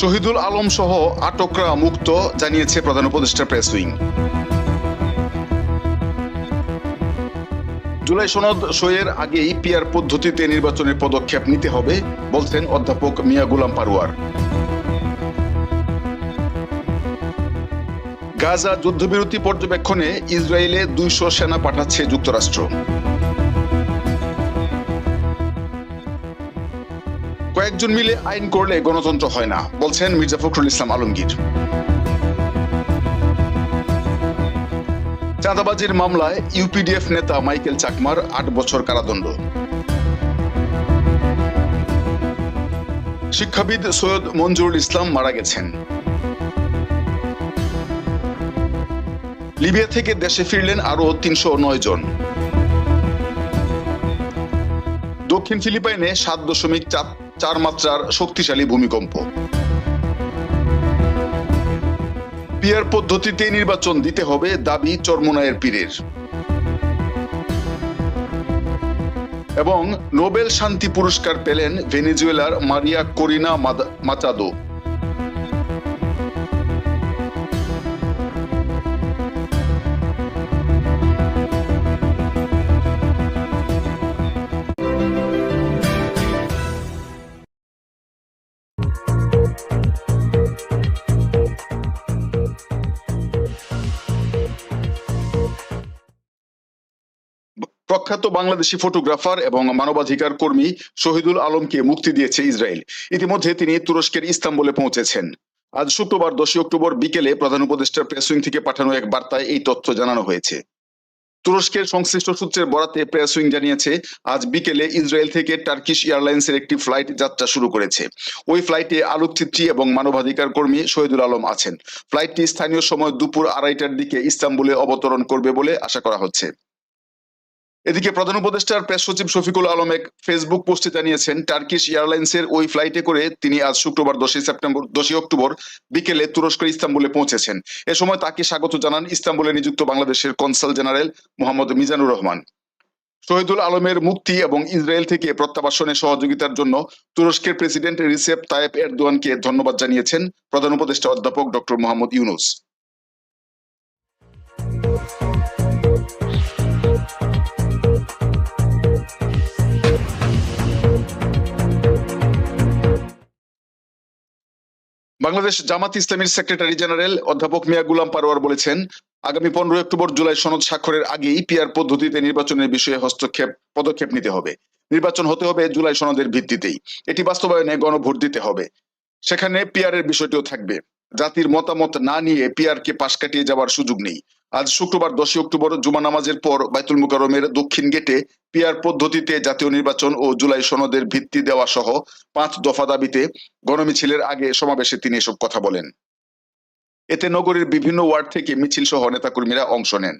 শহীদুল আলম সহ আটকরা মুক্ত, জানিয়েছে প্রধান উপদেষ্টা প্রেস উইং। জুলাই সনদ সইয়ের আগেই পিয়ার পদ্ধতিতে নির্বাচনের পদক্ষেপ নিতে হবে, বলছেন অধ্যাপক মিয়া গুলাম পারুয়ার। গাজা যুদ্ধবিরতি পর্যবেক্ষণে ইসরায়েলে দুইশো সেনা পাঠাচ্ছে যুক্তরাষ্ট্র। কয়েকজন মিলে আইন করলে গণতন্ত্র হয় না, বলছেন মির্জা ফখরুল ইসলাম আলমগীর। চাঁদাবাজির মামলায় ইউপিডিএফ নেতা মাইকেল চাকমার আট বছর কারাদণ্ড। শিক্ষাবিদ সৈয়দ মঞ্জুরুল ইসলাম মারা গেছেন। লিবিয়া থেকে দেশে ফিরলেন আরও তিনশো নয় জন। দক্ষিণ ফিলিপাইনে সাত দশমিক চার- চার মাত্রার শক্তিশালী ভূমিকম্প। পিয়ার পদ্ধতিতে নির্বাচন দিতে হবে দাবি চরমোনায়ের পীরের। এবং নোবেল শান্তি পুরস্কার পেলেন ভেনেজুয়েলার মারিয়া করিনা মাচাদো। প্রখ্যাত বাংলাদেশি ফটোগ্রাফার এবং মানবাধিকার কর্মী শহীদুল আলমকে মুক্তি দিয়েছে ইসরায়েল। ইতিমধ্যে তিনি তুরস্কের ইস্তাম্বুলে পৌঁছেছেন। আজ শুক্রবার দশই অক্টোবর বিকেলে প্রধান উপদেষ্টার প্রেস উইং থেকে পাঠানো এক বার্তায় এই তথ্য জানানো হয়েছে। তুরস্কের সংশ্লিষ্ট সূত্রের বরাতে প্রেস উইং জানিয়েছে, আজ বিকেলে ইসরায়েল থেকে টার্কিশ এয়ারলাইন্সের একটি ফ্লাইট যাত্রা শুরু করেছে। ওই ফ্লাইটে আলোকচিত্রী এবং মানবাধিকার কর্মী শহীদুল আলম আছেন। ফ্লাইটটি স্থানীয় সময় দুপুর আড়াইটার দিকে ইস্তাম্বুলে অবতরণ করবে বলে আশা করা হচ্ছে। এদিকে প্রধান উপদেষ্টার প্রেস সচিব শফিকুল আলম এক ফেসবুক পোস্টে জানিয়েছেন, টার্কিশ এয়ারলাইন্সের ওই ফ্লাইটে করে তিনি আজ শুক্রবার দশই সেপ্টেম্বর, দশই অক্টোবর বিকেলে তুরস্কের ইস্তাম্বুলে পৌঁছেছেন। এ সময় তাকে স্বাগত জানান ইস্তাম্বুলে নিযুক্ত বাংলাদেশের কনসাল জেনারেল মোহাম্মদ মিজানুর রহমান। শহীদুল আলমের মুক্তি এবং ইসরায়েল থেকে প্রত্যাবাসনে সহযোগিতার জন্য তুরস্কের প্রেসিডেন্ট রিসেপ তায়েব এরদোয়ানকে ধন্যবাদ জানিয়েছেন প্রধান উপদেষ্টা অধ্যাপক ডক্টর মোহাম্মদ ইউনুস। বাংলাদেশ জামাত ইসলামীর সেক্রেটারি জেনারেল অধ্যাপক মিয়া গুলাম পারোয়ার বলেছেন, আগামী পনেরোই অক্টোবর জুলাই সনদ স্বাক্ষরের আগেই পিয়ার পদ্ধতিতে নির্বাচনের বিষয়ে হস্তক্ষেপ, পদক্ষেপ নিতে হবে। নির্বাচন হতে হবে জুলাই সনদের ভিত্তিতেই। এটি বাস্তবায়নে গণভোট দিতে হবে। সেখানে পিয়ারের বিষয়টিও থাকবে। জাতির মতামত না নিয়ে পিয়ারকে পাশ কাটিয়ে যাওয়ার সুযোগ নেই। আজ শুক্রবার দশই অক্টোবর জুমা নামাজের পর বাইতুল মুকারমের দক্ষিণ গেটে পিয়ার পদ্ধতিতে জাতীয় নির্বাচন ও জুলাই সনদের ভিত্তি দেওয়া সহ পাঁচ দফা দাবিতে গণমিছিলের আগে সমাবেশে তিনি এসব কথা বলেন। এতে নগরীর বিভিন্ন ওয়ার্ড থেকে মিছিল সহ নেতাকর্মীরা অংশ নেন।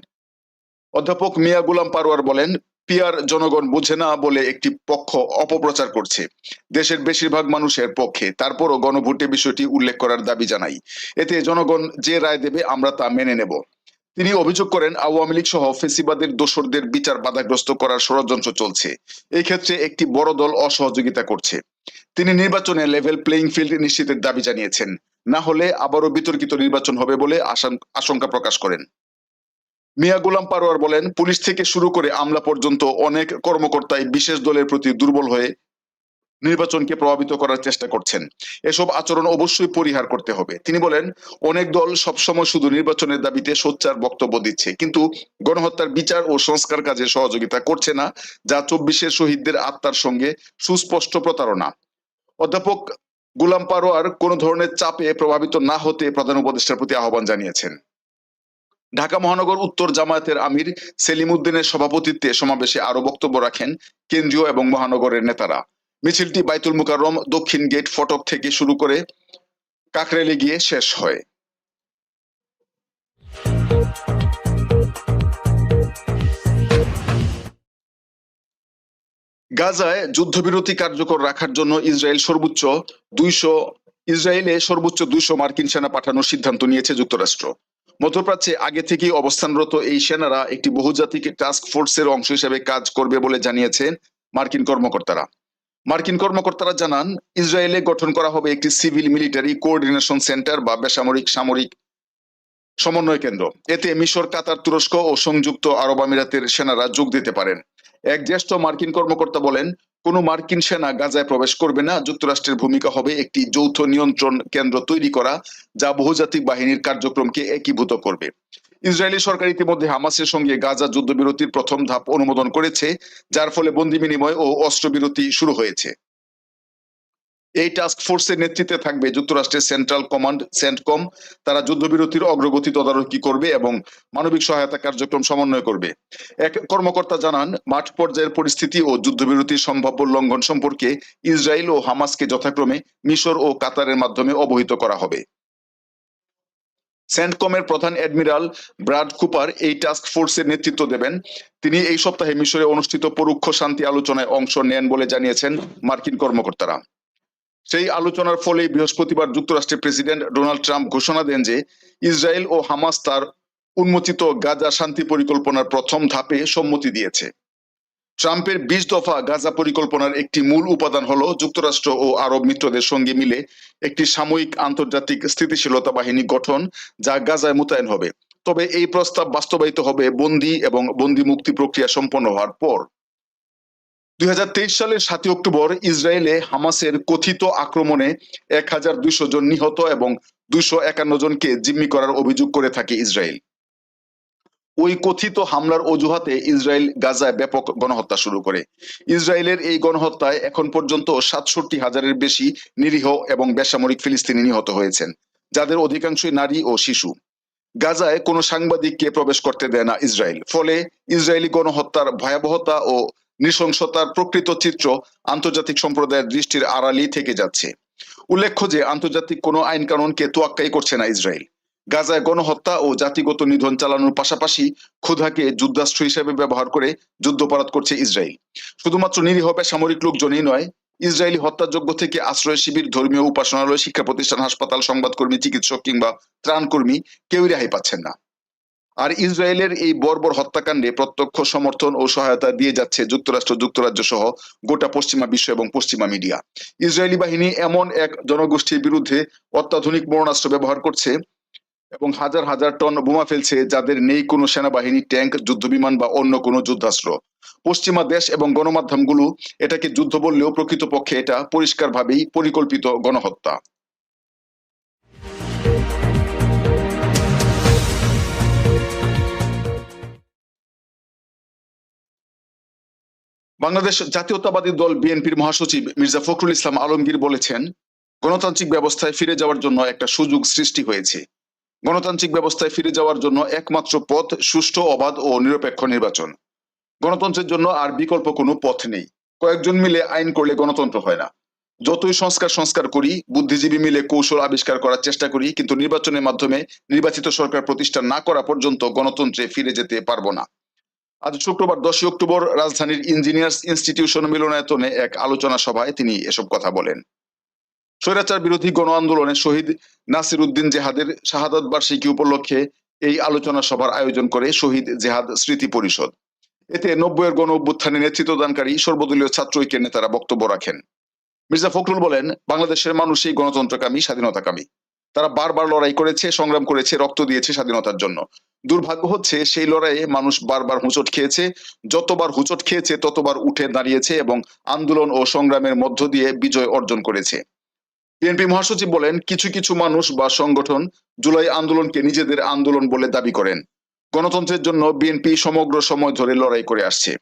অধ্যাপক মিয়া গুলাম পারোয়ার বলেন, পিয়ার জনগণ বুঝে না বলে একটি পক্ষ অপপ্রচার করছে। দেশের বেশিরভাগ মানুষের পক্ষে। তারপরও গণভোটে বিষয়টি উল্লেখ করার দাবি জানাই। এতে জনগণ যে রায় দেবে আমরা তা মেনে নেব। তিনি অভিযোগ করেন, আওয়ামী লীগ সহ ফেসিবাদের দোসরদের বিচার বাধাগ্রস্ত করার ষড়যন্ত্র চলছে। এই ক্ষেত্রে একটি বড় দল অসহযোগিতা করছে। তিনি নির্বাচনে লেভেল প্লেইং ফিল্ড নিশ্চিতের দাবি জানিয়েছেন। না হলে আবারও বিতর্কিত নির্বাচন হবে বলে আশাং- আশঙ্কা প্রকাশ করেন। মিয়া গোলাম পারোয়ার বলেন, পুলিশ থেকে শুরু করে আমলা পর্যন্ত অনেক কর্মকর্তাই বিশেষ দলের প্রতি দুর্বল হয়ে নির্বাচনকে প্রভাবিত করার চেষ্টা করছেন। এসব আচরণ অবশ্যই পরিহার করতে হবে। তিনি বলেন, অনেক দল সবসময় শুধু নির্বাচনের দাবিতে সোচ্চার বক্তব্য দিচ্ছে, কিন্তু গণহত্যার বিচার ও সংস্কার কাজে সহযোগিতা করছে না, যা চব্বিশের শহীদদের আত্মার সঙ্গে সুস্পষ্ট প্রতারণা। অধ্যাপক গুলাম পারোয়ার কোন ধরনের চাপে প্রভাবিত না হতে প্রধান উপদেষ্টার প্রতি আহ্বান জানিয়েছেন। ঢাকা মহানগর উত্তর জামায়াতের আমির সেলিম উদ্দিনের সভাপতিত্বে সমাবেশে আরও বক্তব্য রাখেন কেন্দ্রীয় এবং মহানগরের নেতারা। মিছিলটি বাইতুল মুকাররম দক্ষিণ গেট ফটক থেকে শুরু করে কাকরেলে গিয়ে শেষ হয়। গাজায় যুদ্ধবিরতি কার্যকর রাখার জন্য ইসরায়েল সর্বোচ্চ দুইশো, ইসরায়েলে সর্বোচ্চ দুইশো মার্কিন সেনা পাঠানোর সিদ্ধান্ত নিয়েছে যুক্তরাষ্ট্র। মধ্যপ্রাচ্যে আগে থেকেই অবস্থানরত এই সেনারা একটি বহুজাতিক টাস্ক ফোর্সের অংশ হিসেবে কাজ করবে বলে জানিয়েছেন মার্কিন কর্মকর্তারা। মার্কিন কর্মকর্তারা জানান, ইসরায়েলে গঠন করা হবে একটি সিভিল মিলিটারি কোঅর্ডিনেশন সেন্টার বা বেসামরিক সামরিক সমন্বয় কেন্দ্র। এতে মিশর, কাতার, তুরস্ক ও সংযুক্ত আরব আমিরাতের সেনারা যোগ দিতে পারেন। এক জ্যেষ্ঠ মার্কিন কর্মকর্তা বলেন, কোনো মার্কিন সেনা গাজায় প্রবেশ করবে না, যুক্তরাষ্ট্রের ভূমিকা হবে একটি যৌথ নিয়ন্ত্রণ কেন্দ্র তৈরি করা, যা বহুজাতিক বাহিনীর কার্যক্রমকে একীভূত করবে। ইসরায়েলি সরকার ইতিমধ্যে হামাসের সঙ্গে গাজা যুদ্ধবিরতির প্রথম ধাপ অনুমোদন করেছে, যার ফলে বন্দি বিনিময় ও অস্ত্রবিরতি শুরু হয়েছে। এই টাস্ক ফোর্সের নেতৃত্বে থাকবে যুক্তরাষ্ট্রের সেন্ট্রাল কমান্ড সেন্টকম তারা যুদ্ধবিরতির অগ্রগতি তদারকি করবে এবং মানবিক সহায়তা কার্যক্রম সমন্বয় করবে। এক কর্মকর্তা জানান, মাঠ পর্যায়ের পরিস্থিতি ও যুদ্ধবিরতির সম্ভাব্য লঙ্ঘন সম্পর্কে ইসরায়েল ও হামাসকে যথাক্রমে মিশর ও কাতারের মাধ্যমে অবহিত করা হবে। সেন্টকমের প্রধান অ্যাডমিরাল ব্রাড কুপার এই টাস্ক ফোর্সের নেতৃত্ব দেবেন। তিনি এই সপ্তাহে মিশরে অনুষ্ঠিত পরোক্ষ শান্তি আলোচনায় অংশ নেন বলে জানিয়েছেন মার্কিন কর্মকর্তারা। সেই আলোচনার ফলে বৃহস্পতিবার যুক্তরাষ্ট্রের প্রেসিডেন্ট ডোনাল্ড ট্রাম্প ঘোষণা দেন যে ইসরায়েল ও হামাস তার উন্মোচিত গাজা শান্তি পরিকল্পনার প্রথম ধাপে সম্মতি দিয়েছে। ট্রাম্পের বিশ দফা গাজা পরিকল্পনার একটি মূল উপাদান হলো যুক্তরাষ্ট্র ও আরব মিত্রদের সঙ্গে মিলে একটি সাময়িক আন্তর্জাতিক স্থিতিশীলতা বাহিনী গঠন, যা গাজায় মোতায়েন হবে। তবে এই প্রস্তাব বাস্তবায়িত হবে বন্দি এবং বন্দি মুক্তি প্রক্রিয়া সম্পন্ন হওয়ার পর। দুই হাজার তেইশ সালের সাতই অক্টোবর ইসরায়েলে হামাসের কথিত আক্রমণে এক হাজার দুইশো জন নিহত এবং দুইশো একান্ন জনকে জিম্মি করার অভিযোগ করে থাকে ইসরায়েল। ওই কথিত হামলার অজুহাতে ইসরায়েল গাজায় ব্যাপক গণহত্যা শুরু করে। ইসরায়েলের এই গণহত্যায় এখন পর্যন্ত সাতষট্টি হাজারের বেশি নিরীহ এবং বেসামরিক ফিলিস্তিনি নিহত হয়েছেন, যাদের অধিকাংশই নারী ও শিশু। গাজায় কোনো সাংবাদিককে প্রবেশ করতে দেয় না ইসরায়েল, ফলে ইসরায়েলি গণহত্যার ভয়াবহতা ও নৃশংসতার প্রকৃত চিত্র আন্তর্জাতিক সম্প্রদায়ের দৃষ্টির আড়ালেই থেকে যাচ্ছে। উল্লেখ্য যে, আন্তর্জাতিক কোনো আইন কানুনকে তোয়াক্কাই করছে না ইসরায়েল। গাজায় গণহত্যা ও জাতিগত নিধন চালানোর পাশাপাশি ক্ষুধাকে যুদ্ধাস্ত্র হিসেবে ব্যবহার করে যুদ্ধপরাধ করছে ইসরায়েল। শুধুমাত্র নিরীহ সামরিক লোকজনই নয়, ইসরায়েলি হত্যাযোগ্য থেকে আশ্রয় শিবির, ধর্মীয় উপাসনালয়, শিক্ষা প্রতিষ্ঠান, হাসপাতাল, সংবাদকর্মী, চিকিৎসক কিংবা ত্রাণকর্মী কেউই রেহাই পাচ্ছেন না। আর ইসরায়েলের এই বর্বর হত্যাকাণ্ডে প্রত্যক্ষ সমর্থন ও সহায়তা দিয়ে যাচ্ছে যুক্তরাষ্ট্র যুক্তরাজ্য সহ গোটা পশ্চিমা বিশ্ব এবং পশ্চিমা মিডিয়া। ইসরায়েলি বাহিনী এমন এক জনগোষ্ঠীর বিরুদ্ধে অত্যাধুনিক মরণাস্ত্র ব্যবহার করছে এবং হাজার হাজার টন বোমা ফেলছে যাদের নেই কোনো সেনাবাহিনী, ট্যাঙ্ক, যুদ্ধবিমান বা অন্য কোনো যুদ্ধাস্ত্র। পশ্চিমা দেশ এবং গণমাধ্যমগুলো এটাকে যুদ্ধ বললেও প্রকৃতপক্ষে এটা পরিষ্কারভাবেই পরিকল্পিত গণহত্যা। বাংলাদেশ জাতীয়তাবাদী দল বিএনপির মহাসচিব মির্জা ফখরুল ইসলাম আলমগীর বলেছেন, গণতান্ত্রিক ব্যবস্থায় ফিরে যাওয়ার জন্য একটা সুযোগ সৃষ্টি হয়েছে। গণতান্ত্রিক ব্যবস্থায় ফিরে যাওয়ার জন্য একমাত্র পথ সুষ্ঠু, অবাধ ও নিরপেক্ষ নির্বাচন। গণতন্ত্রের জন্য আর বিকল্প কোনো পথ নেই। কয়েকজন মিলে আইন করলে গণতন্ত্র হয় না। যতই সংস্কার সংস্কার করি, বুদ্ধিজীবী মিলে কৌশল আবিষ্কার করার চেষ্টা করি, কিন্তু নির্বাচনের মাধ্যমে নির্বাচিত সরকার প্রতিষ্ঠা না করা পর্যন্ত গণতন্ত্রে ফিরে যেতে পারব না। আজ শুক্রবার, দশই অক্টোবর, রাজধানীর ইঞ্জিনিয়ার্স ইনস্টিটিউশন মিলনায়তনে এক আলোচনা সভায় তিনি এসব কথা বলেন। স্বৈরাচার বিরোধী গণ আন্দোলনে শহীদ নাসির উদ্দিন জেহাদের শাহাদত বার্ষিকী উপলক্ষে এই আলোচনা সভার আয়োজন করে শহীদ জেহাদ স্মৃতি পরিষদ। এতে নব্বইয়ের গণ অভ্যুত্থানে নেতৃত্বদানকারী সর্বদলীয় ছাত্র ঐক্যের নেতারা বক্তব্য রাখেন। মির্জা ফখরুল বলেন, বাংলাদেশের মানুষই গণতন্ত্রকামী, স্বাধীনতাকামী। তারা বারবার লড়াই করেছে, সংগ্রাম করেছে, রক্ত দিয়েছে স্বাধীনতার জন্য। দুর্ভাগ্য হচ্ছে, সেই লড়াইয়ে মানুষ বারবার হুঁচট খেয়েছে। যতবার হুঁচট খেয়েছে, ততবার উঠে দাঁড়িয়েছে এবং আন্দোলন ও সংগ্রামের মধ্য দিয়ে বিজয় অর্জন করেছে। বিএনপি মহাসচিব বলেন, কিছু কিছু মানুষ বা সংগঠন জুলাই আন্দোলনকে নিজেদের আন্দোলন বলে দাবি করেন। গণতন্ত্রের জন্য বিএনপি সমগ্র সময় ধরে লড়াই করে আসছে।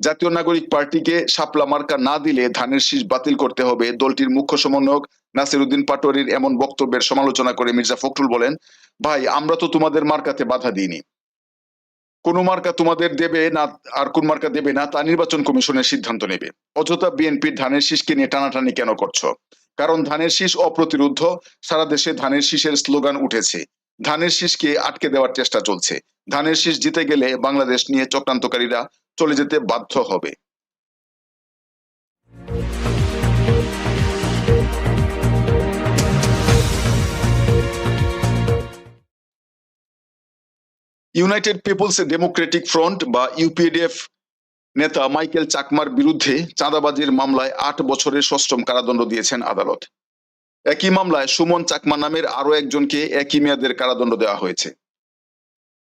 জাতীয় নাগরিক পার্টিকে শাপলা মার্কা না দিলে ধানের শীষ বাতিল করতে হবে। দলটির মুখ্য সমন্বয়ক নাসির উদ্দিন পাটোয়ারির এমন বক্তব্যের সমালোচনা করে মির্জা ফখরুল বলেন, ভাই, আমরা তো তোমাদের মার্কাতে বাধা দিইনি। কোন মার্কা তোমাদের দেবে না আর কোন মার্কা দেবে না তা নির্বাচন কমিশনের সিদ্ধান্ত নেবে। অযথা বিএনপির ধানের শীষকে নিয়ে টানাটানি কেন করছ? কারণ ধানের শীষ অপ্রতিরোধ, সারা দেশে ধানের শীষের স্লোগান উঠেছে। ধানের শীষকে আটকে দেওয়ার চেষ্টা চলছে। ধানের শীষ জিতে গেলে বাংলাদেশ নিয়ে চক্রান্তকারীরা চলে যেতে বাধ্য হবে। ইউনাইটেড পিপলস ডেমোক্রেটিক ফ্রন্ট বা ইউপিডিএফ নেতা মাইকেল চাকমার বিরুদ্ধে চাঁদাবাজির মামলায় আট বছরের ষষ্ঠম কারাদণ্ড দিয়েছেন আদালত। একই মামলায় সুমন চাকমা নামের আরও একজনকে একই মেয়াদের কারাদণ্ড দেওয়া হয়েছে।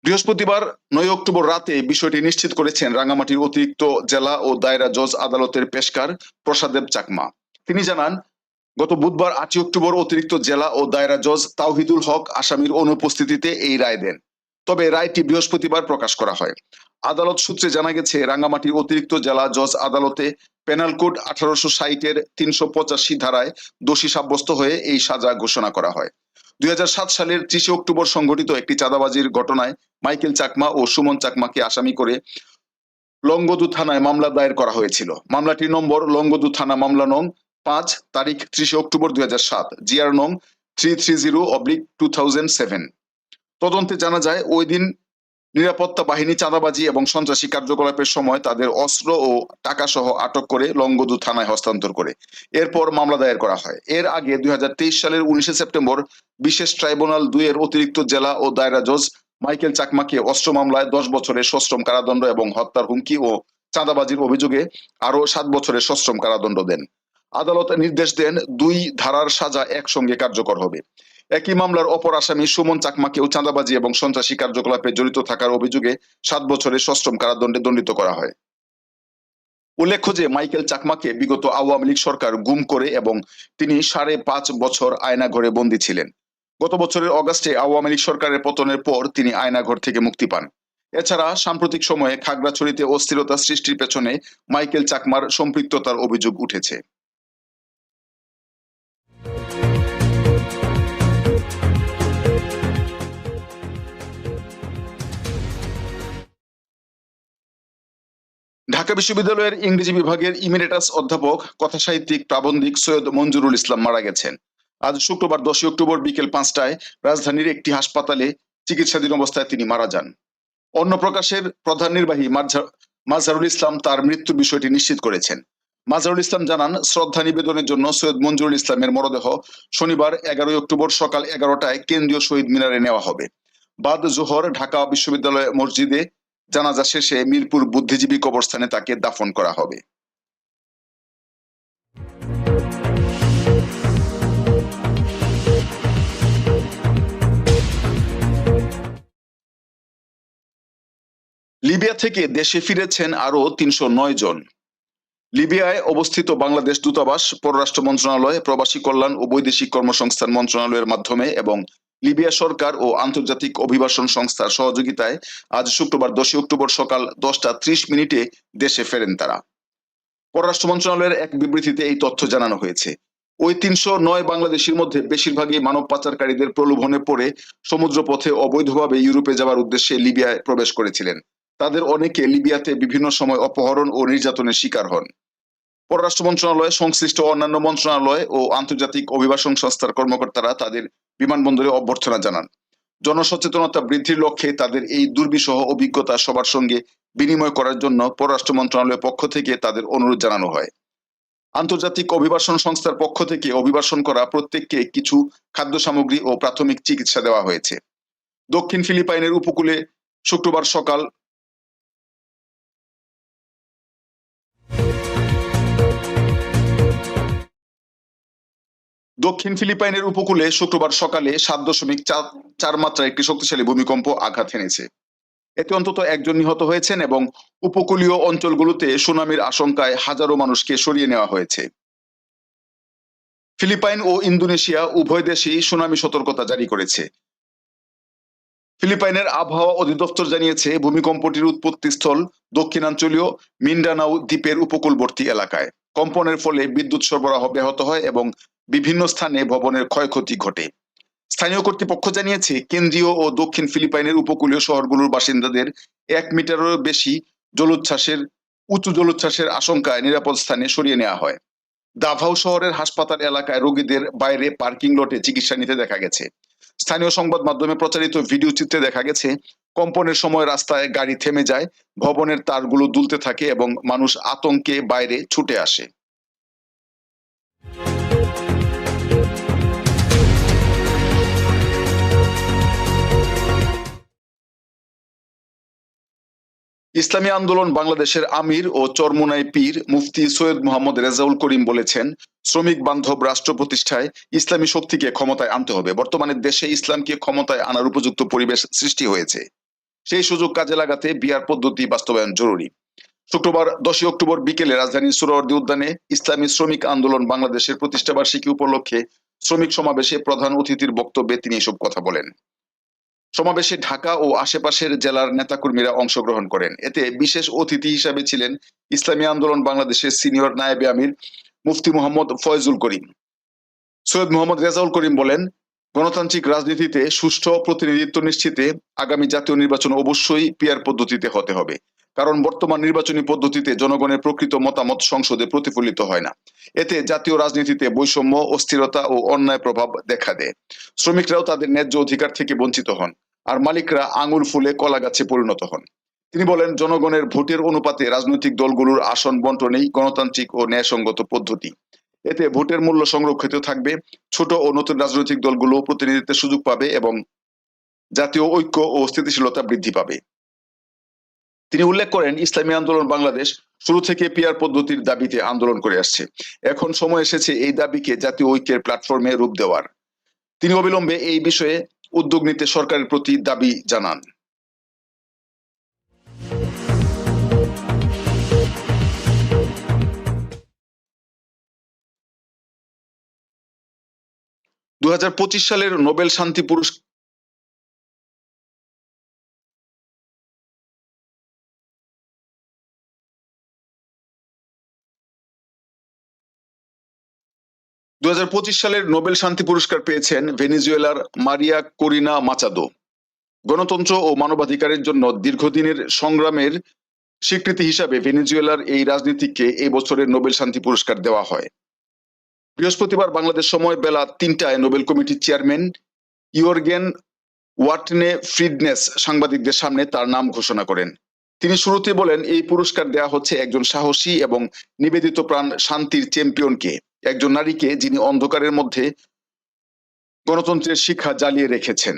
বৃহস্পতিবার নয় অক্টোবর রাতে বিষয়টি নিশ্চিত করেছেন রাঙামাটির অতিরিক্ত জেলা ও দায়রা জজ আদালতের পেশকার প্রসাদেব চাকমা। তিনি জানান, গত বুধবার আটই অক্টোবর অতিরিক্ত জেলা ও দায়রা জজ তাওহিদুল হক আসামির অনুপস্থিতিতে এই রায় দেন। তবে রায়টি বৃহস্পতিবার প্রকাশ করা হয়। আদালত সূত্রে জানা গেছে রাঙ্গামাটির অতিরিক্ত জেলা জজ আদালতে পেনাল কোড আঠারোশো ষাটের তিনশো পঁচাশি ধারায় দোষী সাব্যস্ত হয়ে এই সাজা ঘোষণা করা হয়। দুই হাজার সাত সালের ত্রিশে অক্টোবর সংঘটিত একটি চাঁদাবাজির ঘটনায় মাইকেল চাকমা ও সুমন চাকমাকে আসামি করে লঙ্গদু থানায় মামলা দায়ের করা হয়েছিল। মামলাটির নম্বর লঙ্গদু থানা মামলা নং পাঁচ, তারিখ ত্রিশে অক্টোবর দুই জিআর নং three three zero oblique two thousand seven. তদন্তে জানা যায়, ওই দিন নিরাপত্তা বাহিনী চাঁদাবাজি এবং সন্ত্রাসী কার্যকলাপের সময় তাদের অস্ত্র ও টাকা সহ আটক করে লঙ্গদু থানায় হস্তান্তর করে। এরপর মামলা দায়ের করা হয়। এর আগে দুই সালের উনিশে সেপ্টেম্বর বিশেষ ট্রাইব্যুনাল দুইয়ের অতিরিক্ত জেলা ও দায়রা জজ মাইকেল চাকমাকে অস্ত্র মামলায় দশ বছরের সশ্রম কারাদণ্ড এবং হত্যার হুমকি ও চাঁদাবাজির অভিযোগে আরও সাত বছরের সশ্রম কারাদণ্ড দেন। আদালত নির্দেশ দেন, দুই ধারার সাজা একসঙ্গে কার্যকর হবে। একই মামলার অপর আসামি সুমন চাকমাকেও চাঁদাবাজি এবং সন্ত্রাসী কার্যকলাপে জড়িত থাকার অভিযোগে সাত বছরের সশ্রম কারাদণ্ডে দণ্ডিত করা হয়। উল্লেখ্য যে মাইকেল চাকমাকে বিগত আওয়ামী লীগ সরকার গুম করে এবং তিনি সাড়ে পাঁচ বছর আয়নাঘরে বন্দী ছিলেন। গত বছরের অগাস্টে আওয়ামী লীগ সরকারের পতনের পর তিনি আয়নাঘর থেকে মুক্তি পান। এছাড়া সাম্প্রতিক সময়ে খাগড়াছড়িতে অস্থিরতা সৃষ্টির পেছনে মাইকেল চাকমার সম্পৃক্ততার অভিযোগ উঠেছে। ঢাকা বিশ্ববিদ্যালয়ের ইংরেজি বিভাগের ইমিরেটাস অধ্যাপক, কথাসাহিত্যিক, প্রাবন্ধিক সৈয়দ মঞ্জুরুল ইসলাম মারা গেছেন। আজ শুক্রবার দশই অক্টোবর বিকেল পাঁচটায় রাজধানীর একটি হাসপাতালে চিকিৎসাধীন অবস্থায় তিনি মারা যান। অন্য প্রকাশের প্রধান নির্বাহী মাজহারুল ইসলাম তার মৃত্যুর বিষয়টি নিশ্চিত করেছেন। মাজহারুল ইসলাম জানান, শ্রদ্ধা নিবেদনের জন্য সৈয়দ মঞ্জুরুল ইসলামের মরদেহ শনিবার এগারোই অক্টোবর সকাল এগারোটায় কেন্দ্রীয় শহীদ মিনারে নেওয়া হবে। বাদ জোহর ঢাকা বিশ্ববিদ্যালয় মসজিদে জানাজা শেষে মিরপুর বুদ্ধিজীবী কবরস্থানে তাকে দাফন করা হবে। লিবিয়া থেকে দেশে ফিরেছেন আরও তিনশো নয় জন। লিবিয়ায় অবস্থিত বাংলাদেশ দূতাবাস, পররাষ্ট্র মন্ত্রণালয়, প্রবাসী কল্যাণ ও বৈদেশিক কর্মসংস্থান মন্ত্রণালয়ের মাধ্যমে এবং লিবিয়া সরকার ও আন্তর্জাতিক অভিবাসন সংস্থার সহযোগিতায় আজ শুক্রবার দশই অক্টোবর সকাল দশটা ত্রিশ মিনিটে দেশে ফেরেন তারা। পররাষ্ট্র মন্ত্রণালয়ের এক বিবৃতিতে এই তথ্য জানানো হয়েছে। ওই তিনশো নয় বাংলাদেশের মধ্যে বেশিরভাগই মানব পাচারকারীদের প্রলোভনে পড়ে সমুদ্রপথে অবৈধভাবে ইউরোপে যাওয়ার উদ্দেশ্যে লিবিয়ায় প্রবেশ করেছিলেন। তাদের অনেকে লিবিয়াতে বিভিন্ন সময় অপহরণ ও নির্যাতনের শিকার হন। পররাষ্ট্র মন্ত্রণালয়, সংশ্লিষ্ট অন্যান্য মন্ত্রণালয় ও আন্তর্জাতিক অভিবাসন সংস্থার কর্মকর্তারা তাদের বিমানবন্দরে অভ্যর্থনা জানান। জনসচেতনতা বৃদ্ধির লক্ষ্যে তাদের এই দুর্বিষহ অভিজ্ঞতা সবার সঙ্গে বিনিময় করার জন্য পররাষ্ট্র মন্ত্রণালয়ের পক্ষ থেকে তাদের অনুরোধ জানানো হয়। আন্তর্জাতিক অভিবাসন সংস্থার পক্ষ থেকে অভিবাসন করা প্রত্যেককে কিছু খাদ্য সামগ্রী ও প্রাথমিক চিকিৎসা দেওয়া হয়েছে। দক্ষিণ ফিলিপাইনের উপকূলে শুক্রবার সকাল দক্ষিণ ফিলিপাইনের উপকূলে শুক্রবার সকালে সাত দশমিক চার- মাত্রার একটি শক্তিশালী ভূমিকম্প আঘাত হেনেছে। এতে অন্তত একজন নিহত হয়েছেন এবং উপকূলীয় অঞ্চলগুলোতে সুনামির আশঙ্কায় হাজারো মানুষকে সরিয়ে নেওয়া হয়েছে। ফিলিপাইন ও ইন্দোনেশিয়া উভয় দেশেই সুনামি সতর্কতা জারি করেছে। ফিলিপাইনের আবহাওয়া অধিদপ্তর জানিয়েছে, ভূমিকম্পটির উৎপত্তিস্থল দক্ষিণাঞ্চলীয় মিন্ডানাউ দ্বীপের উপকূলবর্তী এলাকায়। কম্পনের ফলে বিদ্যুৎ সরবরাহ ব্যাহত হয় এবং বিভিন্ন স্থানে ভবনের ক্ষয়ক্ষতি ঘটে। স্থানীয় কর্তৃপক্ষ জানিয়েছে, কেন্দ্রীয় ও দক্ষিণ ফিলিপাইনের উপকূলীয় শহরগুলোর বাসিন্দাদের এক মিটারেরও বেশি জলোচ্ছ্বাসের, উঁচু জলোচ্ছ্বাসের আশঙ্কায় নিরাপদ স্থানে সরিয়ে নেওয়া হয়। দাভাও শহরের হাসপাতাল এলাকায় রোগীদের বাইরে পার্কিং লটে চিকিৎসা নিতে দেখা গেছে। স্থানীয় সংবাদ মাধ্যমে প্রচারিত ভিডিও চিত্রে দেখা গেছে, কম্পনের সময় রাস্তায় গাড়ি থেমে যায়, ভবনের তারগুলো দুলতে থাকে এবং মানুষ আতঙ্কে বাইরে ছুটে আসে। ইসলামী আন্দোলন বাংলাদেশের আমির ও চরমোনাই পীর মুফতি সৈয়দ মোহাম্মদ রেজাউল করিম বলেছেন, শ্রমিক বান্ধব রাষ্ট্র প্রতিষ্ঠায় ইসলামী শক্তিকে ক্ষমতায় আনতে হবে। বর্তমানে দেশে ইসলামকে ক্ষমতায় আনার উপযুক্ত পরিবেশ সৃষ্টি হয়েছে। সেই সুযোগ কাজে লাগাতে বিয়ার পদ্ধতি বাস্তবায়ন জরুরি। শুক্রবার দশই অক্টোবর বিকেলে রাজধানীর সুরওয়ার্দী উদ্যানে ইসলামী শ্রমিক আন্দোলন বাংলাদেশের প্রতিষ্ঠাবার্ষিকী উপলক্ষে শ্রমিক সমাবেশে প্রধান অতিথির বক্তব্যে তিনি এসব কথা বলেন। সমাবেশে ঢাকা ও আশেপাশের জেলার নেতাকর্মীরা অংশগ্রহণ করেন। এতে বিশেষ অতিথি হিসাবে ছিলেন ইসলামী আন্দোলন বাংলাদেশের সিনিয়র নায়েবে আমির মুফতি মোহাম্মদ ফয়জুল করিম। সৈয়দ মোহাম্মদ রেজাউল করিম বলেন, গণতান্ত্রিক রাজনীতিতে সুষ্ঠু প্রতিনিধিত্ব নিশ্চিতে আগামী জাতীয় নির্বাচন অবশ্যই পিয়ার পদ্ধতিতে হতে হবে। কারণ বর্তমান নির্বাচনী পদ্ধতিতে জনগণের প্রকৃত মতামত সংসদে প্রতিফলিত হয় না। এতে জাতীয় রাজনীতিতে বৈষম্য, অস্থিরতা ও অন্যায় প্রভাব দেখা দেয়। শ্রমিকরাও তাদের ন্যায্য অধিকার থেকে বঞ্চিত হন। আর মালিকরা আঙুল ফুলে কলা গাছে পরিণত হন। তিনি বলেন, জনগণের ভোটের অনুপাতে রাজনৈতিক দলগুলোর আসন বন্টনেই গণতান্ত্রিক ও ন্যায়সঙ্গত পদ্ধতি। এতে ভোটের মূল্য সংরক্ষিত থাকবে, ছোট ও নতুন রাজনৈতিক দলগুলো প্রতিনিধিত্বের সুযোগ পাবে এবং জাতীয় ঐক্য ও স্থিতিশীলতা বৃদ্ধি পাবে। তিনি উল্লেখ করেন, ইসলামী আন্দোলন বাংলাদেশ শুরু থেকে পিয়ার পদ্ধতির দাবিতে আন্দোলন করে আসছে। এখন সময় এসেছে এই দাবিকে জাতীয় ঐক্যের প্ল্যাটফর্মে রূপ দেওয়ার। তিনি অবিলম্বে এই বিষয়ে উদ্যোগ নিতে সরকারের প্রতি দাবি জানান। দু হাজার পঁচিশ সালের নোবেল শান্তি পুরস্কার দু হাজার পঁচিশ সালের নোবেল শান্তি পুরস্কার পেয়েছেন ভেনিজুয়েলার মারিয়া কোরিনা মাচাদো। গণতন্ত্র ও মানবাধিকারের জন্য দীর্ঘদিনের সংগ্রামের স্বীকৃতি হিসাবে ভেনিজুয়েলার এই রাজনীতিকে এই বছরের নোবেল শান্তি পুরস্কার দেওয়া হয়। বৃহস্পতিবার বাংলাদেশ সময় বেলা তিনটায় নোবেল কমিটির চেয়ারম্যান ইয়র্গেন ওয়াটনে ফ্রিডনেস সাংবাদিকদের সামনে তার নাম ঘোষণা করেন। তিনি শুরুতে বলেন, এই পুরস্কার দেওয়া হচ্ছে একজন সাহসী এবং নিবেদিত প্রাণ শান্তির চ্যাম্পিয়নকে। একজন নারীকে যিনি অন্ধকারের মধ্যে গণতন্ত্রের শিক্ষা জ্বালিয়ে রেখেছেন।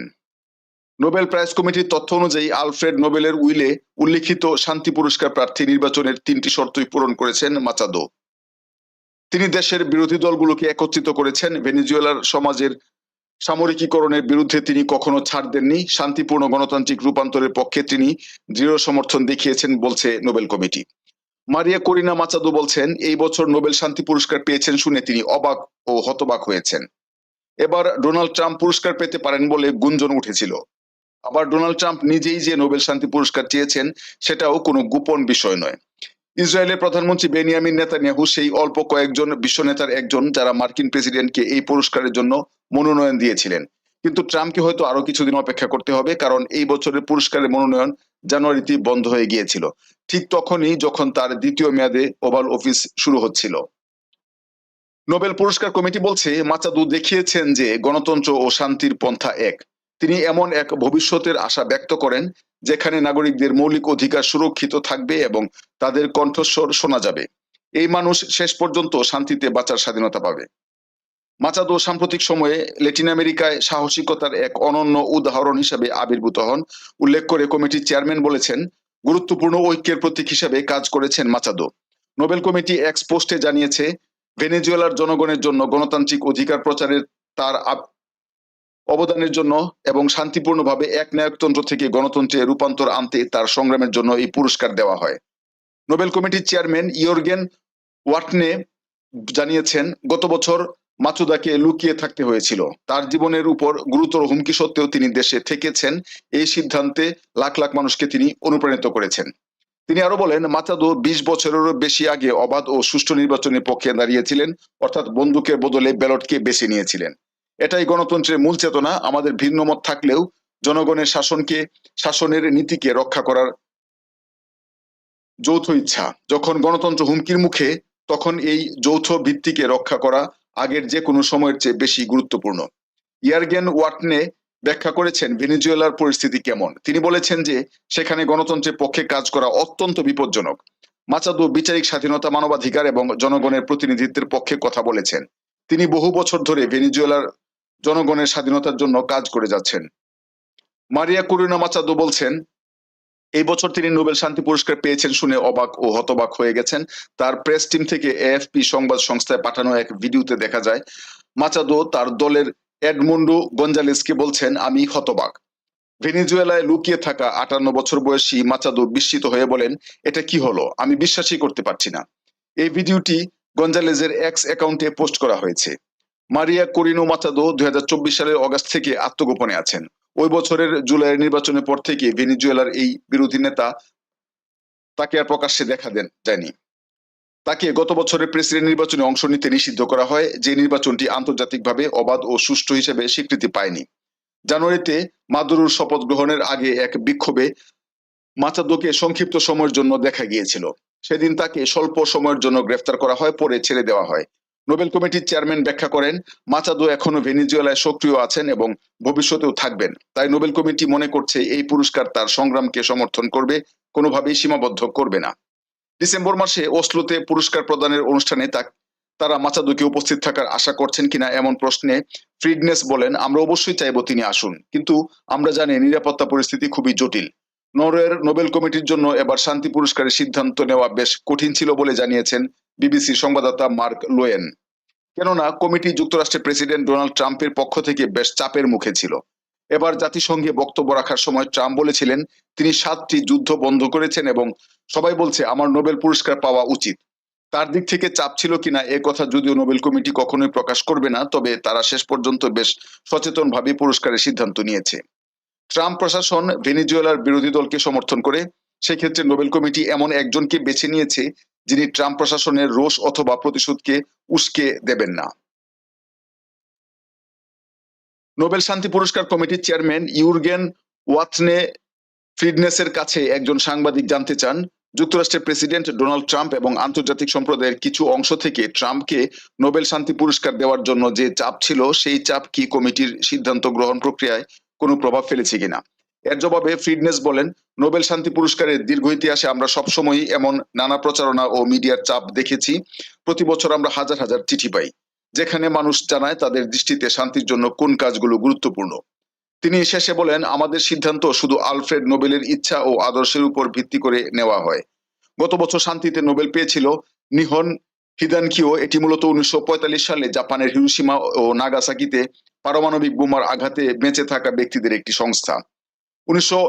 নোবেল প্রাইজ কমিটির তথ্য অনুযায়ী আলফ্রেড নোবেলের উইলে উল্লিখিত শান্তি পুরস্কার প্রার্থী নির্বাচনের তিনটি শর্তই পূরণ করেছেন মাচাদো। তিনি দেশের বিরোধী দলগুলোকে একত্রিত করেছেন। ভেনিজুয়েলার সমাজের সামরিকীকরণের বিরুদ্ধে তিনি কখনো ছাড় দেননি। শান্তিপূর্ণ গণতান্ত্রিক রূপান্তরের পক্ষে তিনি দৃঢ় সমর্থন দেখিয়েছেন, বলছে নোবেল কমিটি। মারিয়া করিনা মাচাদো বলছেন, এই বছর নোবেল শান্তি পুরস্কার পেয়েছেন শুনে তিনি অবাক ও হতবাক হয়েছেন। এবার ডোনাল্ড ট্রাম্প পুরস্কার পেতে পারেন বলে গুঞ্জন উঠেছিল। আবার ডোনাল্ড ট্রাম্প নিজেই যে নোবেল শান্তি পুরস্কার চেয়েছেন, সেটাও কোনো গোপন বিষয় নয়। ইসরায়েলের প্রধানমন্ত্রী বেনিয়ামিন নেতানিয়াহু সেই অল্প কয়েকজন বিশ্ব নেতার একজন যারা মার্কিন প্রেসিডেন্টকে এই পুরস্কারের জন্য মনোনয়ন দিয়েছিলেন। কিন্তু ট্রাম্পকে হয়তো আরও কিছুদিন অপেক্ষা করতে হবে, কারণ এই বছরের পুরস্কারের মনোনয়ন জানুয়ারিতে বন্ধ হয়ে গিয়েছিল। ঠিক তখনই যখন তার দ্বিতীয় মেয়াদে ওভাল অফিস শুরু হচ্ছিল। নোবেল পুরস্কার কমিটি বলছে, মাচাদু দেখিয়েছেন যে গণতন্ত্র ও শান্তির পন্থা এক। তিনি এমন এক ভবিষ্যতের আশা ব্যক্ত করেন, যেখানে নাগরিকদের মৌলিক অধিকার সুরক্ষিত থাকবে এবং তাদের কণ্ঠস্বর শোনা যাবে। এই মানুষ শেষ পর্যন্ত শান্তিতে বাঁচার স্বাধীনতা পাবে। মাচাদো সাম্প্রতিক সময়ে ল্যাটিন আমেরিকায় সাহসিকতার এক অনন্য উদাহরণ হিসাবে আবির্ভূত হন। উল্লেখ করে কমিটির চেয়ারম্যান বলেছেন, গুরুত্বপূর্ণ ঐক্যের প্রতীক হিসাবে কাজ করেছেন মাচাদো। নোবেল কমিটি এক্স পোস্টে জানিয়েছে, ভেনেজুয়েলার জনগণের জন্য গণতান্ত্রিক অধিকার প্রচারের তার অবদানের জন্য এবং শান্তিপূর্ণভাবে এক নায়কতন্ত্র থেকে গণতন্ত্রে রূপান্তর আনতে তার সংগ্রামের জন্য এই পুরস্কার দেওয়া হয়। নোবেল কমিটির চেয়ারম্যান ইয়র্গেন ওয়াটনে জানিয়েছেন, গত বছর মাচুদাকে লুকিয়ে থাকতে হয়েছিল। তার জীবনের উপর গুরুতর হুমকি সত্ত্বেও তিনি দেশে থেকেছেন। এই সিদ্ধান্তে লাখ লাখ মানুষকে তিনি অনুপ্রাণিত করেছেন। তিনি আরও বলেন, মাচাদো বিশ বছরেরও বেশি আগে অবাধ ও সুষ্ঠু নির্বাচনের পক্ষে দাঁড়িয়েছিলেন, অর্থাৎ বন্দুকের বদলে ব্যালটকে বেছে নিয়েছিলেন। এটাই গণতন্ত্রের মূল চেতনা, আমাদের ভিন্ন মত থাকলেও জনগণের শাসনকে, শাসনের নীতিকে রক্ষা করার যৌথ ইচ্ছা। যখন গণতন্ত্র হুমকির মুখে, তখন এই যৌথ ভিত্তিকে রক্ষা করা আগের যে কোনো সময়ের চেয়ে বেশি গুরুত্বপূর্ণ। ইয়ারগেন ওয়াটনে ব্যাখ্যা করেছেন ভেনেজুয়েলার পরিস্থিতি কেমন। তিনি বলেছেন যে, সেখানে গণতন্ত্রের পক্ষে কাজ করা অত্যন্ত বিপজ্জনক। মাচাদো বিচারিক স্বাধীনতা, মানবাধিকার এবং জনগণের প্রতিনিধিত্বের পক্ষে কথা বলেছেন। তিনি বহু বছর ধরে ভেনেজুয়েলার জনগণের স্বাধীনতার জন্য কাজ করে যাচ্ছেন। মারিয়া কুরিনা মাচাদো বলছেন এই বছর তিনি নোবেল শান্তি পুরস্কার পেয়েছেন শুনে অবাক ও হতবাক হয়ে গেছেন। তার প্রেস টিম থেকে এএফপি সংবাদ সংস্থায় পাঠানো এক ভিডিওতে দেখা যায়, মাচাদো তার দলের এডমুন্ডো গঞ্জালেসকে বলছেন, আমি হতবাক। ভেনেজুয়েলায় লুকিয়ে থাকা আটান্ন বছর বয়সী মাচাদো বিস্মিত হয়ে বলেন, এটা কি হলো? আমি বিশ্বাসই করতে পারছি না। এই ভিডিওটি গঞ্জালেজের এক্স অ্যাকাউন্টে পোস্ট করা হয়েছে। মারিয়া করিনো মাচাদো দুই হাজার চব্বিশ সালের অগাস্ট থেকে আত্মগোপনে আছেন। ওই বছরের জুলাইয়ের নির্বাচনের পর থেকে ভেনিজুয়েলার এই বিরোধী নেতা তাকে আর প্রকাশ্যে দেখা দেন, যায়নি। তাকে গত বছরের প্রেসিডেন্ট নির্বাচনে অংশ নিতে নিষিদ্ধ করা হয়, যে নির্বাচনটি আন্তর্জাতিকভাবে অবাধ ও সুষ্ঠু হিসেবে স্বীকৃতি পায়নি। জানুয়ারিতে মাদুরুর শপথ গ্রহণের আগে এক বিক্ষোভে মাচাদোকে সংক্ষিপ্ত সময়ের জন্য দেখা গিয়েছিল। সেদিন তাকে স্বল্প সময়ের জন্য গ্রেফতার করা হয়, পরে ছেড়ে দেওয়া হয়। নোবেল কমিটির চেয়ারম্যান ব্যাখ্যা করেন, মাচাদো এখনও ভেনিজুয়েলায় সক্রিয় আছেন এবং ভবিষ্যতেও থাকবেন। তাই নোবেল কমিটি মনে করছে এই পুরস্কার তার সংগ্রামকে সমর্থন করবে, কোনোভাবেই সীমাবদ্ধ করবে না। ডিসেম্বর মাসে ওসলোতে পুরস্কার প্রদানের অনুষ্ঠানে তারা মাচাদোকে উপস্থিত থাকার আশা করছেন কিনা এমন প্রশ্নে ফ্রিডনেস বলেন, আমরা অবশ্যই চাইব তিনি আসুন। কিন্তু আমরা জানি নিরাপত্তা পরিস্থিতি খুবই জটিল। নরওয়ের নোবেল কমিটির জন্য এবার শান্তি পুরস্কারের সিদ্ধান্ত নেওয়া বেশ কঠিন ছিল বলে জানিয়েছেন বিবিসি সংবাদদাতা মার্ক লোয়েন। কেননা, কমিটি যুক্তরাষ্ট্রের প্রেসিডেন্ট ডোনাল্ড ট্রাম্পের পক্ষ থেকে বেশ চাপের মুখে ছিল। এবার জাতিসংঘে বক্তব্য রাখার সময় ট্রাম্প বলেছিলেন, তিনি সাতটি যুদ্ধ বন্ধ করেছেন এবং সবাই বলছে, আমার নোবেল পুরস্কার পাওয়া উচিত। তার দিক থেকে চাপ ছিল কিনা, এ কথা যদিও নোবেল কমিটি কখনোই প্রকাশ করবে না, তবে তারা শেষ পর্যন্ত বেশ সচেতনভাবে পুরস্কারের সিদ্ধান্ত নিয়েছে। ট্রাম্প প্রশাসন ভেনিজুয়েলার বিরোধী দলকে সমর্থন করে, সেক্ষেত্রে নোবেল কমিটি এমন একজনকে বেছে নিয়েছে যিনি ট্রাম্প প্রশাসনের রোষ অথবা প্রতিশোধকে উস্কে দেবেন না। নোবেল শান্তি পুরস্কার কমিটির চেয়ারম্যান ইউরগেন ওয়াথনে ফ্রিডনেসের কাছে একজন সাংবাদিক জানতে চান, যুক্তরাষ্ট্রের প্রেসিডেন্ট ডোনাল্ড ট্রাম্প এবং আন্তর্জাতিক সম্প্রদায়ের কিছু অংশ থেকে ট্রাম্পকে নোবেল শান্তি পুরস্কার দেওয়ার জন্য যে চাপ ছিল, সেই চাপ কি কমিটির সিদ্ধান্ত গ্রহণ প্রক্রিয়ায় কোনো প্রভাব ফেলেছে কিনা? এর জবাবে ফ্রিডনেস বলেন, নোবেল শান্তি পুরস্কারের দীর্ঘ ইতিহাসে আমরা সবসময়ই এমন নানা প্রচারণা ও মিডিয়ার চাপ দেখেছি। প্রতি বছর আমরা হাজার হাজার চিঠি পাই, যেখানে মানুষ জানায় তাদের দৃষ্টিতে শান্তির জন্য কোন কাজগুলো গুরুত্বপূর্ণ। তিনি শেষে বলেন, আমাদের সিদ্ধান্ত শুধু আলফ্রেড নোবেলের ইচ্ছা ও আদর্শের উপর ভিত্তি করে নেওয়া হয়। গত বছর শান্তিতে নোবেল পেয়েছিল নিহন হিদানকিও এটি মূলত উনিশশো সালে জাপানের হিরোশিমা ও নাগাসাকিতে পারমাণবিক বোমার আঘাতে বেঁচে থাকা ব্যক্তিদের একটি সংস্থা। উনিশশো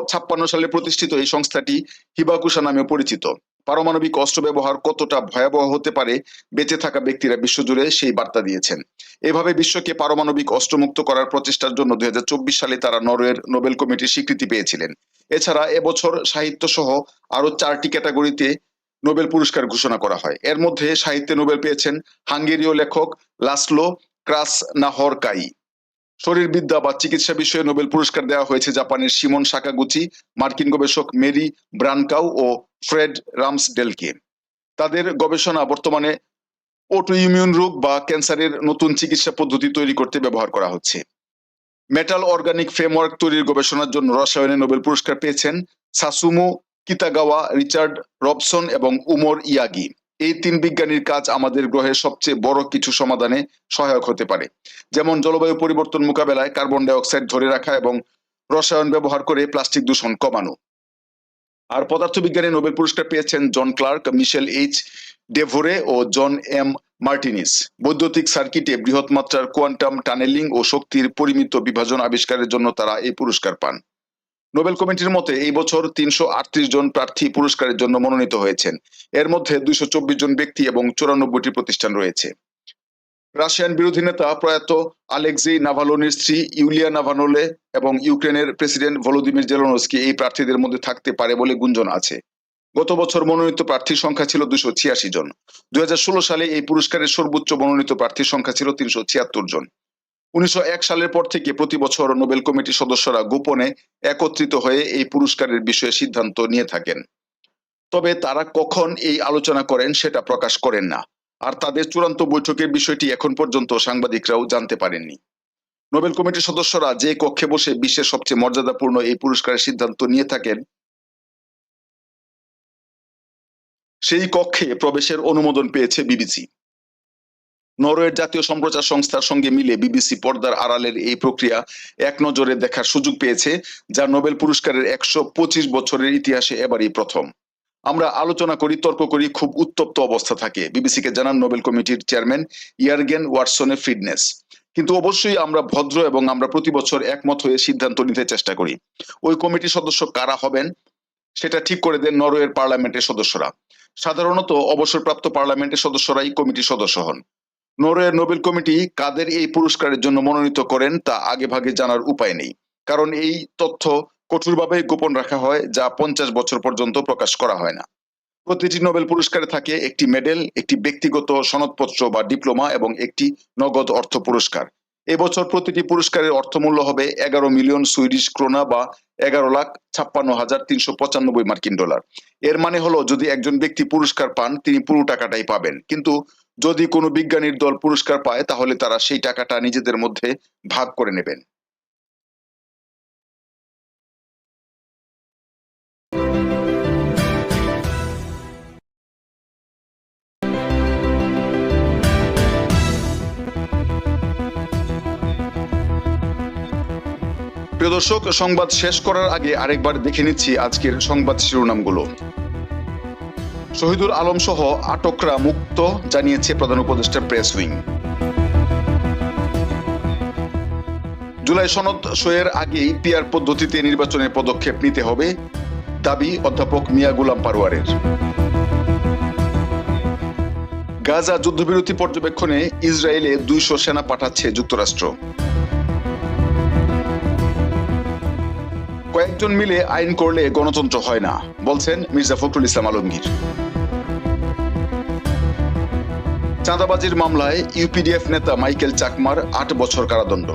সালে প্রতিষ্ঠিত এই সংস্থাটি হিবাকুশা নামে পরিচিত। পারমাণবিক অস্ত্র ব্যবহার কতটা ভয়াবহ হতে পারে বেঁচে থাকা ব্যক্তিরা বিশ্বজুড়ে সেই বার্তা দিয়েছেন। এভাবে বিশ্বকে পারমাণবিক অস্ত্রমুক্ত করার প্রচেষ্টার জন্য দুই হাজার চব্বিশ সালে তারা নরওয়ের নোবেল কমিটির স্বীকৃতি পেয়েছিলেন। এছাড়া এবছর সাহিত্য সহ আরও চারটি ক্যাটাগরিতে নোবেল পুরস্কার ঘোষণা করা হয়। এর মধ্যে সাহিত্যে নোবেল পেয়েছেন হাঙ্গেরীয় লেখক লাসলো ক্রাস নাহরকাই শরীরবিদ্যা বা চিকিৎসা বিষয়ে নোবেল পুরস্কার দেওয়া হয়েছে জাপানের সিমন সাকাগুচি, মার্কিন গবেষক মেরি ব্রানকাউ ও ফ্রেড রামসডেলকে। তাদের গবেষণা বর্তমানে অটো ইমিউন রোগ বা ক্যান্সারের নতুন চিকিৎসা পদ্ধতি তৈরি করতে ব্যবহার করা হচ্ছে। মেটাল অর্গানিক ফ্রেমওয়ার্ক তৈরির গবেষণার জন্য রসায়নে নোবেল পুরস্কার পেয়েছেন সাসুমো কিতাগাওয়া, রিচার্ড রবসন এবং উমর ইয়াগি। এই তিন বিজ্ঞানীর কাজ আমাদের গ্রহের সবচেয়ে বড় কিছু সমাধানে সহায়ক হতে পারে। যেমন জলবায়ু পরিবর্তন মোকাবেলায় কার্বন ডাই অক্সাইড ধরে রাখা এবং রসায়ন ব্যবহার করে প্লাস্টিক দূষণ কমানো। আর পদার্থবিজ্ঞানে নোবেল পুরস্কার পেয়েছেন John Clarke, Michel H Devoret ও জন এম মার্টিনিস। বৈদ্যুতিক সার্কিটে বৃহৎ মাত্রার কোয়ান্টাম টানেলিং ও শক্তির পরিমিত বিভাজন আবিষ্কারের জন্য তারা এই পুরস্কার পান। নোবেল কমিটির মতে এই বছর তিনশো আটত্রিশ জন প্রার্থী পুরস্কারের জন্য মনোনীত হয়েছেন। এর মধ্যে দুইশো চব্বিশ জন ব্যক্তি এবং চুরানব্বইটি প্রতিষ্ঠান রয়েছে। রাশিয়ান বিরোধী নেতা প্রয়াত আলেক্সি নাভালোনির স্ত্রী ইউলিয়া নাভানোলে এবং ইউক্রেনের প্রেসিডেন্ট ভলোদিমির জেলনস্কি এই প্রার্থীদের মধ্যে থাকতে পারে বলে গুঞ্জন আছে। গত বছর মনোনীত প্রার্থীর সংখ্যা ছিল দুশো ছিয়াশি জন। দুই হাজার ষোলো সালে এই পুরস্কারের সর্বোচ্চ মনোনীত প্রার্থীর সংখ্যা ছিল তিনশো ছিয়াত্তর জন। উনিশশো এক সালের পর থেকে প্রতি বছর নোবেল কমিটির সদস্যরা গোপনে একত্রিত হয়ে এই পুরস্কারের বিষয়ে সিদ্ধান্ত নিয়ে থাকেন। তবে তারা কখন এই আলোচনা করেন সেটা প্রকাশ করেন না, আর তাদের চূড়ান্ত বৈঠকের বিষয়টি এখন পর্যন্ত সাংবাদিকরাও জানতে পারেননি। নোবেল কমিটির সদস্যরা যে কক্ষে বসে বিশ্বের সবচেয়ে মর্যাদাপূর্ণ এই পুরস্কারের সিদ্ধান্ত নিয়ে থাকেন, সেই কক্ষে প্রবেশের অনুমোদন পেয়েছে বিবিসি। নরওয়ের জাতীয় সম্প্রচার সংস্থার সঙ্গে মিলে বিবিসি পর্দার আড়ালের এই প্রক্রিয়া এক নজরে দেখার সুযোগ পেয়েছে, যা নোবেল পুরস্কারের একশো পঁচিশ বছরের ইতিহাসে এবারই প্রথম। আমরা আলোচনা করি, তর্ক করি, খুব উত্তপ্ত অবস্থা থাকে। বিবিসিকে জানান নোবেল কমিটির চেয়ারম্যান ইয়ারগেন ওয়াটসনের ফিটনেস। কিন্তু অবশ্যই আমরা ভদ্র এবং আমরা প্রতি বছর একমত হয়ে সিদ্ধান্ত নিতে চেষ্টা করি। ওই কমিটির সদস্য কারা হবেন, সেটা ঠিক করে দেন নরওয়ের পার্লামেন্টের সদস্যরা। সাধারণত অবসরপ্রাপ্ত পার্লামেন্টের সদস্যরাই কমিটির সদস্য হন। নরওয়ের নোবেল কমিটি কাদের এই পুরস্কারের জন্য মনোনীত করেন তা আগে ভাগে জানার উপায় নেই। কারণ এই তথ্য কঠোরভাবে গোপন রাখা হয়, যা পঞ্চাশ বছর পর্যন্ত প্রকাশ করা হয় না। প্রতিটি নোবেল পুরস্কারে থাকে একটি মেডেল, একটি ব্যক্তিগত সনদপত্র বা ডিপ্লোমা এবং একটি নগদ অর্থ পুরস্কার। এবছর প্রতিটি পুরস্কারের অর্থমূল্য হবে এগারো মিলিয়ন সুইডিশ ক্রোনা বা এগারো লাখ ছাপ্পান্ন হাজার তিনশো পঁচানব্বই মার্কিন ডলার। এর মানে হলো, যদি একজন ব্যক্তি পুরস্কার পান, তিনি পুরো টাকাটাই পাবেন। কিন্তু যদি কোনো বিজ্ঞানীর দল পুরস্কার পায়, তাহলে তারা সেই টাকাটা নিজেদের মধ্যে ভাগ করে নেবেন। প্রিয় দর্শক, সংবাদ শেষ করার আগে আরেকবার দেখে নিচ্ছি আজকের সংবাদ শিরোনামগুলো। শহীদুল আলম সহ আটকরা মুক্ত, জানিয়েছে প্রধান উপদেষ্টা প্রেস উইং। জুলাই সনদ সইয়ের আগেই পিআর পদ্ধতিতে নির্বাচনের পদক্ষেপ নিতে হবে, দাবি অধ্যাপক মিয়া গুলাম পারোয়ারের গাজা যুদ্ধবিরতি পর্যবেক্ষণে ইসরায়েলে দুইশো সেনা পাঠাচ্ছে যুক্তরাষ্ট্র। কয়েকজন মিলে আইন করলে গণতন্ত্র হয় না, বলছেন মির্জা ফখরুল ইসলাম আলমগীর। চাঁদাবাজির মামলায় ইউপিডিএফ নেতা মাইকেল চাকমার আট বছর কারাদণ্ড।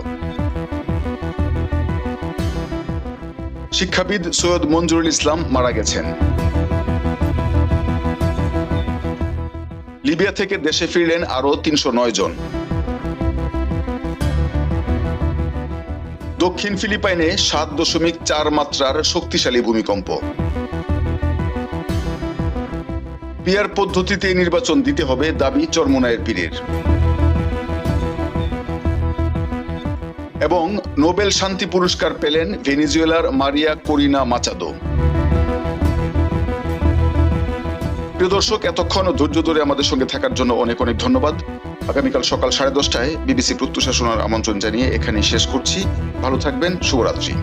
শিক্ষাবিদ সৈয়দ মঞ্জুরুল ইসলাম মারা গেছেন। লিবিয়া থেকে দেশে ফিরলেন আরও তিনশো নয় জন। দক্ষিণ ফিলিপাইনে সাত দশমিক চার মাত্রার শক্তিশালী ভূমিকম্প। পিয়ার পদ্ধতিতে নির্বাচন দিতে হবে দাবি চরমোনায়ের পীরের। এবং নোবেল শান্তি পুরস্কার পেলেন ভেনিজুয়েলার মারিয়া করিনা মাচাদো। প্রিয় দর্শক, এতক্ষণ ধৈর্য ধরে আমাদের সঙ্গে থাকার জন্য অনেক অনেক ধন্যবাদ। আগামীকাল সকাল সাড়ে দশটায় বিবিসি প্রত্যুষা শোনার আমন্ত্রণ জানিয়ে এখানেই শেষ করছি। ভালো থাকবেন, শুভরাত্রি।